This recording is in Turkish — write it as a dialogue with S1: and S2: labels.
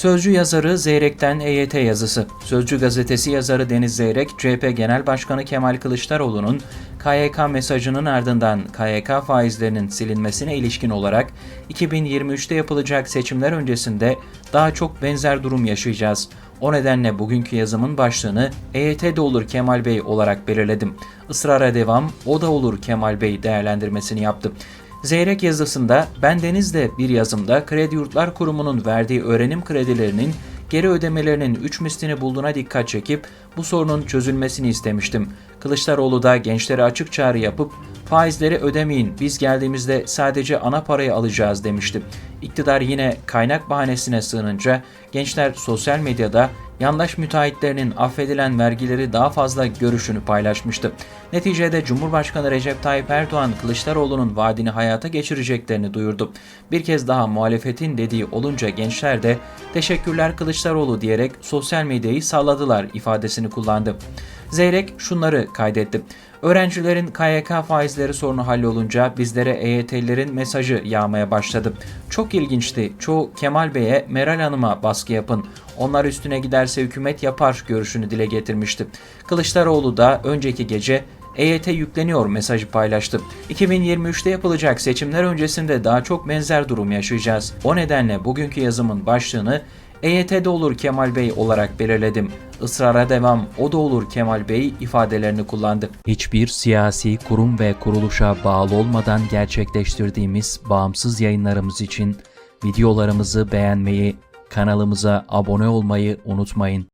S1: Sözcü yazarı Zeyrek'ten EYT yazısı. Sözcü gazetesi yazarı Deniz Zeyrek, CHP Genel Başkanı Kemal Kılıçdaroğlu'nun KYK mesajının ardından KYK faizlerinin silinmesine ilişkin olarak 2023'te yapılacak seçimler öncesinde daha çok benzer durum yaşayacağız. O nedenle bugünkü yazımın başlığını EYT de olur Kemal Bey olarak belirledim. Israra devam, o da olur Kemal Bey değerlendirmesini yaptı. Zeyrek yazısında ben Deniz'de bir yazımda Kredi Yurtlar Kurumu'nun verdiği öğrenim kredilerinin geri ödemelerinin 3 mislini bulduğuna dikkat çekip bu sorunun çözülmesini istemiştim. Kılıçdaroğlu da gençlere açık çağrı yapıp faizleri ödemeyin biz geldiğimizde sadece ana parayı alacağız demişti. İktidar yine kaynak bahanesine sığınınca gençler sosyal medyada yandaş müteahhitlerinin affedilen vergileri daha fazla görüşünü paylaşmıştı. Neticede Cumhurbaşkanı Recep Tayyip Erdoğan Kılıçdaroğlu'nun vaadini hayata geçireceklerini duyurdu. Bir kez daha muhalefetin dediği olunca gençler de teşekkürler Kılıçdaroğlu diyerek sosyal medyayı salladılar ifadesini kullandı. Zeyrek şunları kaydetti. Öğrencilerin KYK faizleri sorunu hallolunca bizlere EYT'lilerin mesajı yağmaya başladı. Çok ilginçti. Çoğu Kemal Bey'e Meral Hanım'a baskı yapın. Onlar üstüne giderse hükümet yapar görüşünü dile getirmişti. Kılıçdaroğlu da önceki gece EYT yükleniyor mesajı paylaştı. 2023'te yapılacak seçimler öncesinde daha çok benzer durum yaşayacağız. O nedenle bugünkü yazımın başlığını EYT'de olur Kemal Bey olarak belirledim. Israra devam o da olur Kemal Bey ifadelerini kullandı. Hiçbir siyasi kurum ve kuruluşa bağlı olmadan gerçekleştirdiğimiz bağımsız yayınlarımız için videolarımızı beğenmeyi, kanalımıza abone olmayı unutmayın.